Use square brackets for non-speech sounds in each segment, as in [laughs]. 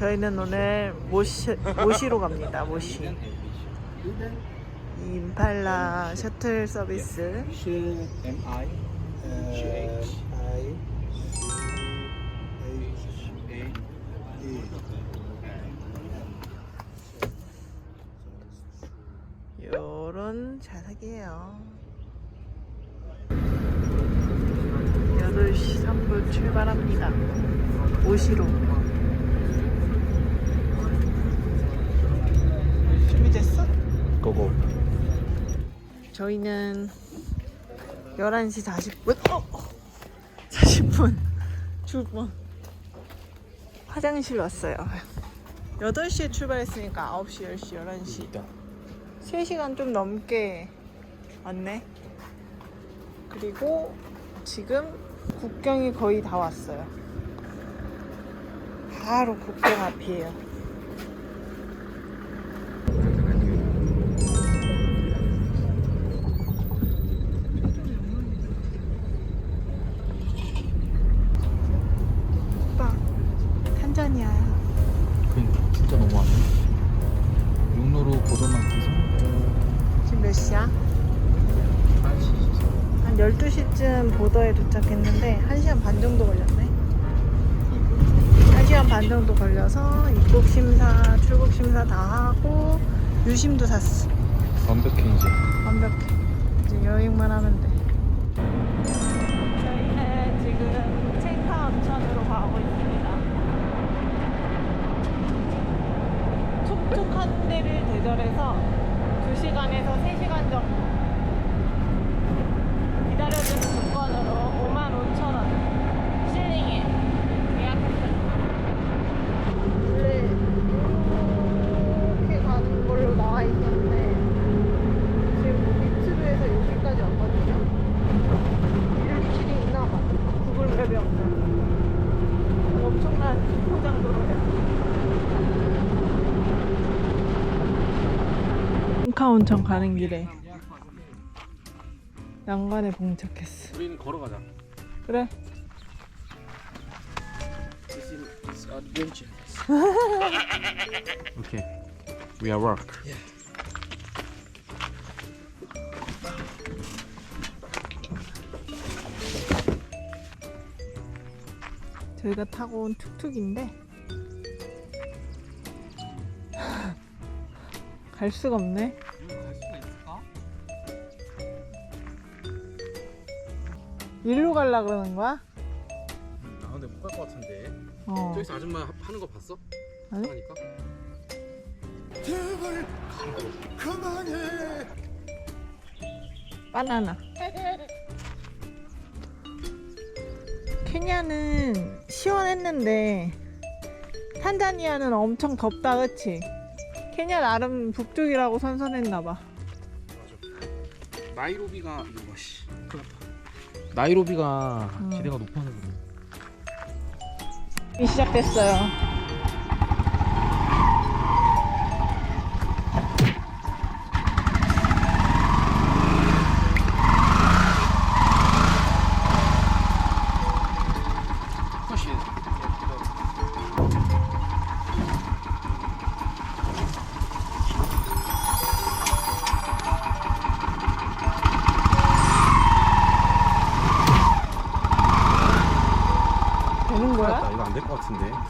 저희는 오늘 모시, 모시로 갑니다. 모시. 이 임팔라 셔틀 서비스. 요런 좌석이에요. 8시 3분 출발합니다. 모시로. 준비됐어? 고고. 저희는 11시 40분? 어! 40분. 출근. 화장실 왔어요. 8시에 출발했으니까 9시, 10시, 11시. 3시간 좀 넘게 왔네. 그리고 지금 국경이 거의 다 왔어요. 바로 국경 앞이에요. 보더에 도착했는데 1시간 반 정도 걸렸네. 1시간 반 정도 걸려서 입국 심사, 출국 심사 다 하고 유심도 샀어. 완벽해 이제. 완벽해. 이제 여행만 하면 돼. 저희는 지금 체카 온천으로 가고 있습니다. 촉촉한 데를 대절해서 2시간에서 3시간 정도 기다려주는 조건으로 5만 5천 원 실링에 예약했어요. 원래 이렇게 가는 걸로 나와 있었는데 지금 유튜브에서 여기까지 왔거든요. 이런 길이 있나 봐. 구글 맵에 없는. 엄청난 포장도로예요. 카 온천 가는 길에 난간에 봉착했어. 우리는 걸어가자. 그래. This is it's adventure. [laughs] 오케이. We are work. 저희가 타고 온 툭툭인데 [laughs] 갈 수가 없네. 일로 갈라 그러는 거야? 나 근데 못 갈 것 같은데. 어. 저기서 아줌마 하- 하는 거 봤어? 아니? 하니까. 제발 그만해. 바나나. 케냐는 시원했는데 탄자니아는 엄청 덥다, 그치? 케냐 나름 북쪽이라고 선선했나 봐. 나이로비가 이거 씨. 나이로비가 음. 기대가 높아서 그래. 시작됐어요. 훨씬. 되는 거야? 이거 안 될 것 같은데.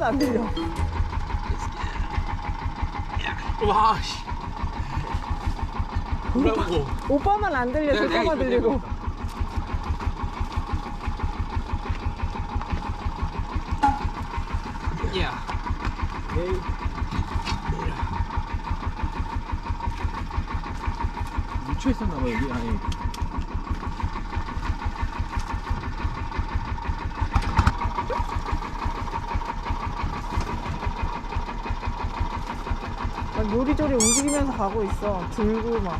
하나도 안 들려. 와. 씨. 뭐라고? 오빠만 안 들려. 저 오빠만 들리고. 야. 묻혀 있었나 봐 여기 안에. 막 요리조리 움직이면서 가고 있어. 들고 막.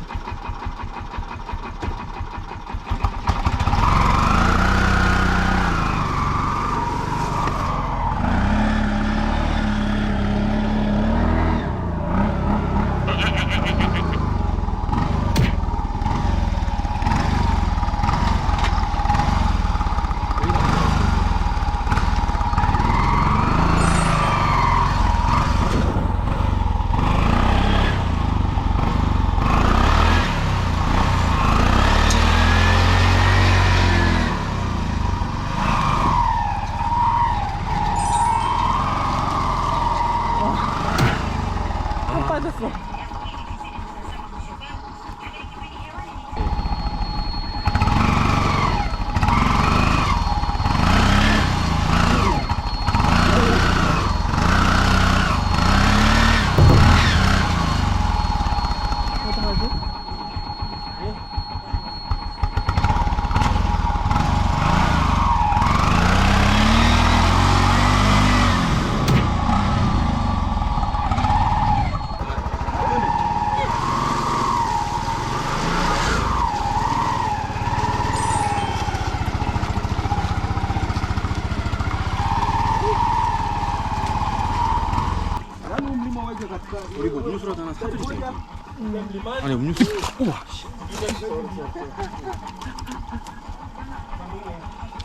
한 빠졌어. 어떡하지? 그리고 음료수라도 하나 사드리자. 여기. 아니 음료수. 우와. 씨.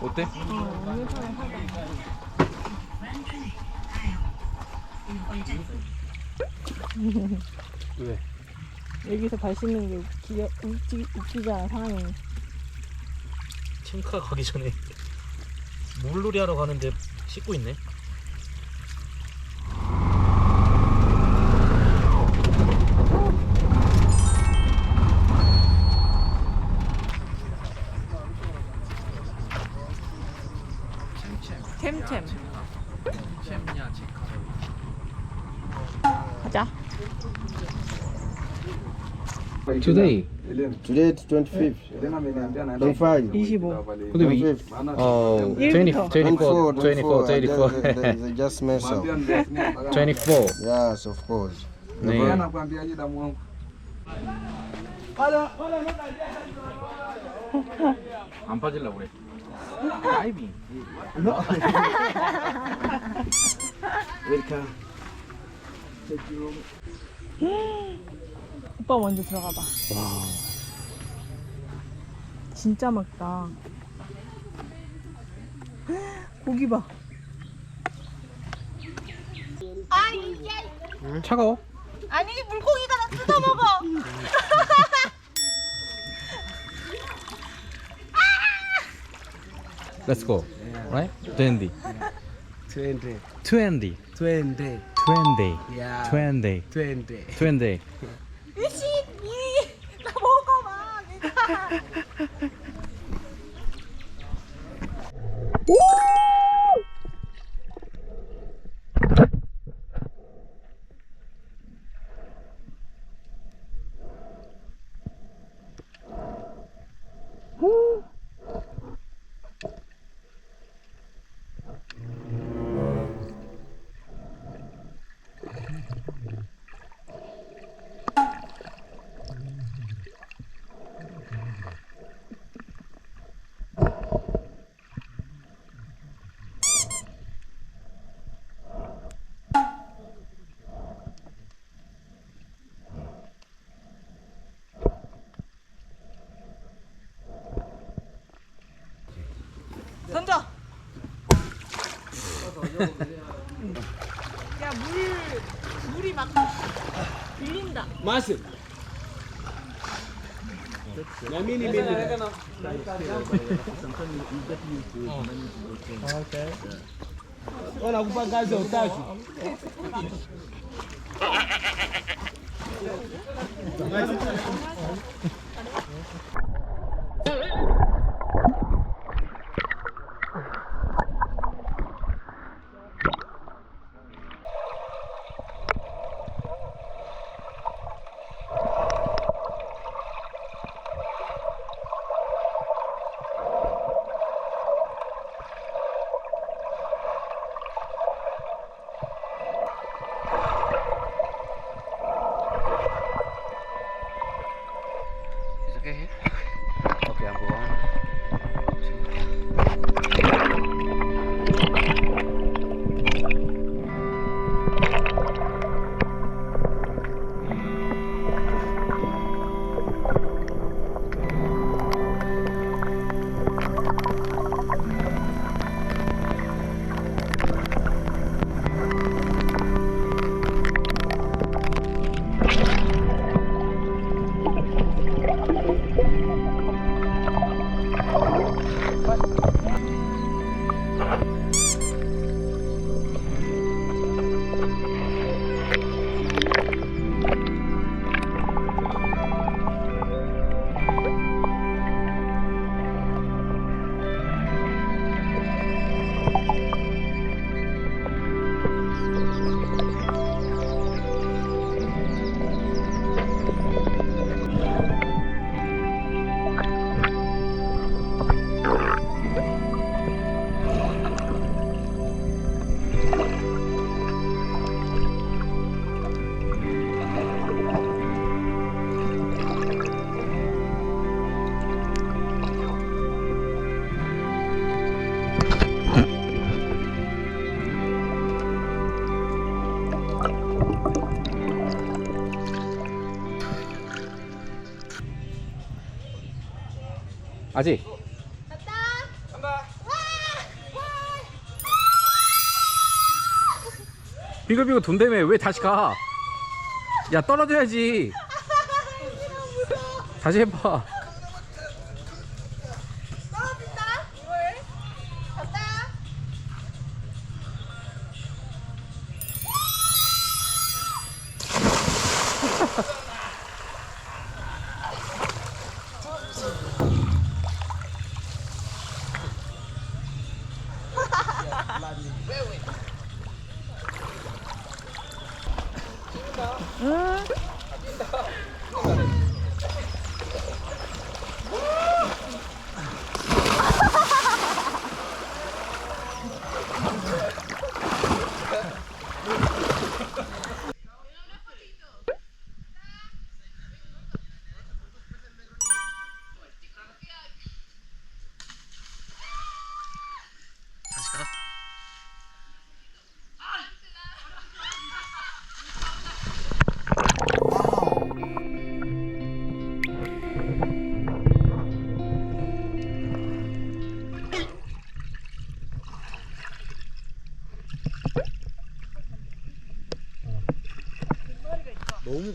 어때? 왜? 여기서 발 씻는 게 웃기, 웃기, 웃기잖아, 상황이. 챔카 가기 전에 [laughs] 물놀이 하러 가는데 씻고 있네. Today. Today it's 25th. 25. 25. 근데 위 25th. 어 20, 1부터. 24, 24, They, 24. they, they just mess up. 24. Yes, of course. 네. 안 빠질라고 그래. 다이빙. Welcome. 오빠 먼저 들어가 봐. 진짜 맑다. 고기 봐. 차가워? 아니 물고기가 나 뜯어 먹어. Let's go. Right? 20. 20. 20. 20. 20. Yeah. 20. 20. 20. 던져. 야, 물, 물이 막 빌린다. 마스. Na mini mini. Wanakupa kazi ya utaki. 비글비글 돈다며 왜 다시 가? 야 떨어져야지. 다시 해봐.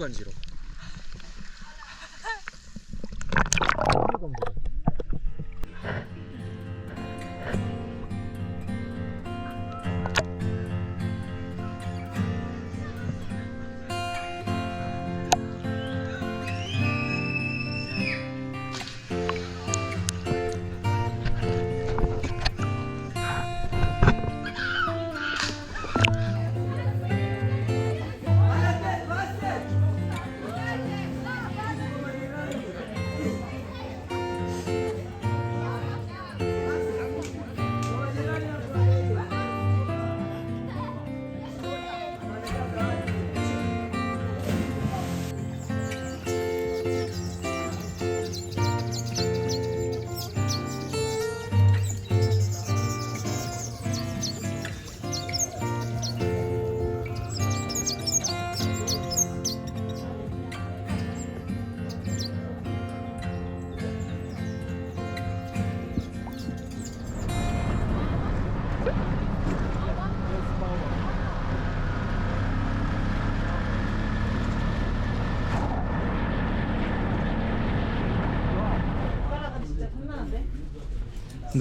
간지러.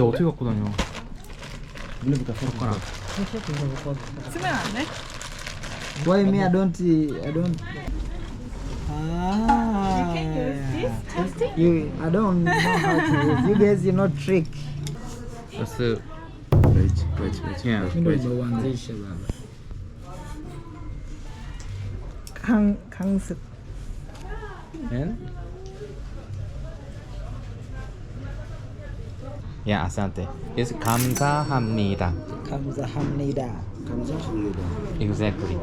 근데 어떻게 갖고 다녀? 그렇구나. 쓰면 안 돼? Why me? I don't see. I don't. Ah. You can use this testing? You, I don't know how to use. You guys, you know trick. Just wait, wait, wait. Yeah, wait. 강 강습. And yeah, asante. Yes, 감사합니다. 감사합니다. 감사합니다. Exactly.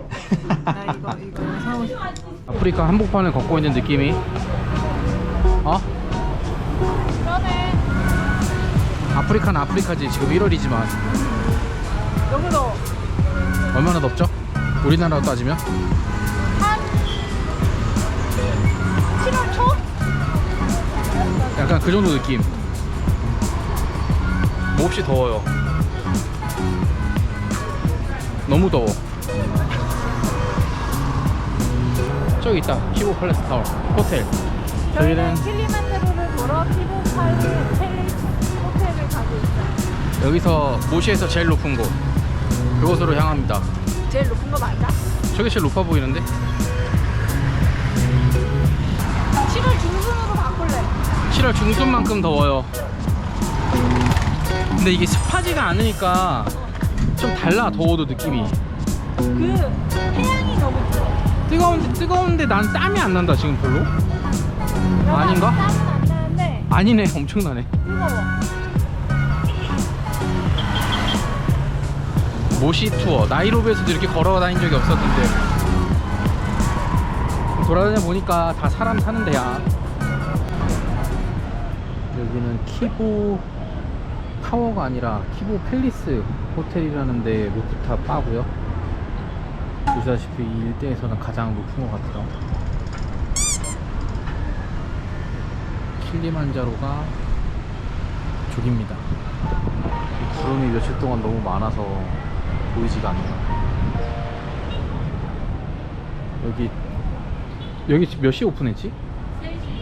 나 이거 이거 사고 싶어. 아프리카 한복판을 걷고 있는 느낌이 어? 그러네. 아프리카는 아프리카지 지금 1월이지만 여기도 얼마나 덥죠? 우리나라로 따지면 한 7월 초? 약간 그 정도 느낌 몹시 더워요 너무 더워 저기 있다 키보 팔레스 타워 호텔 저희는 킬리만자로를 보러 피부팔 펠리스 호텔을 가고 있어요. 여기서 모시에서 제일 높은 곳 그곳으로 향합니다 제일 높은 거 맞아? 저게 제일 높아 보이는데? 7월 중순으로 바꿀래. 7월 중순만큼 더워요. 근데 이게 습하지가 않으니까 좀 달라 더워도 느낌이 그 태양이 너무 뜨거. 뜨거운데 뜨거운데 난 땀이 안 난다 지금 별로 아닌가? 땀은 안 나는데 아니네 [laughs] 엄청나네 뜨거워. 모시 투어 나이로비에서도 이렇게 걸어 다닌 적이 없었는데 돌아다녀 보니까 다 사람 사는 데야 여기는 키보 타워가 아니라 키보 팰리스 호텔이라는데 루프탑 바고요 보시다시피 이 일대에서는 가장 높은 것 같아요 킬리만자로가 저깁니다 구름이 며칠 동안 너무 많아서 보이지가 않네요. 여기 여기 지금 몇 시에 오픈했지?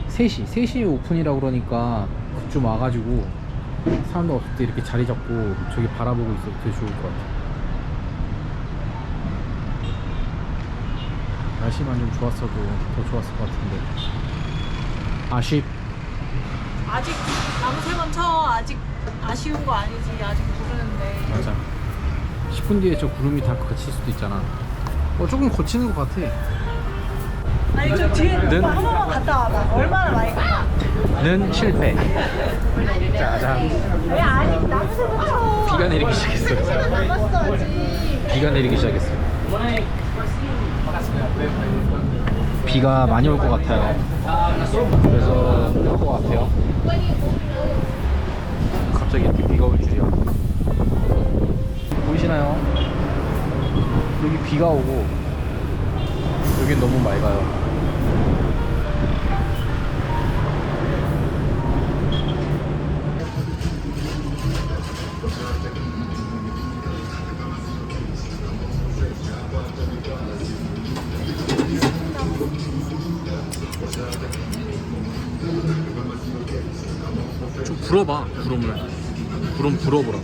3시. 3시. 3시에 오픈이라고 그러니까 그쯤 와가지고 사람들 없을 때 이렇게 자리 잡고 저기 바라보고 있어도 되게 좋을 것 같아요. 날씨만 좀 좋았어도 더 좋았을 것 같은데 아쉽 아직 나무 세번 쳐. 아직 아쉬운 거 아니지. 아직 모르는데. 맞아 10분 뒤에 저 구름이 다 거칠 수도 있잖아 어 조금 거치는 것 같아 아니 저 뒤에 는- 오빠 한 번만 갔다 와봐. 얼마나 많이 가? 는 실패 짜잔 왜 나무 세번 쳐? 비가 내리기 시작했어요. 시간 남았어 아직. 비가 내리기 시작했어요 비가 많이 올 것 같아요 그래서 올 것 같아요 갑자기 이렇게 비가 올 줄이야 보이시나요? 여기 비가 오고 여긴 너무 맑아요 좀 불어봐 구름을. 구름 불어보라고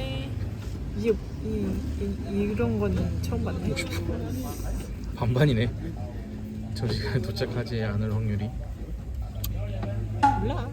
하는데 이게 이, 이, 이런 거는 처음 봤네. [laughs] 반반이네. 저 시간에 도착하지 않을 확률이. 몰라.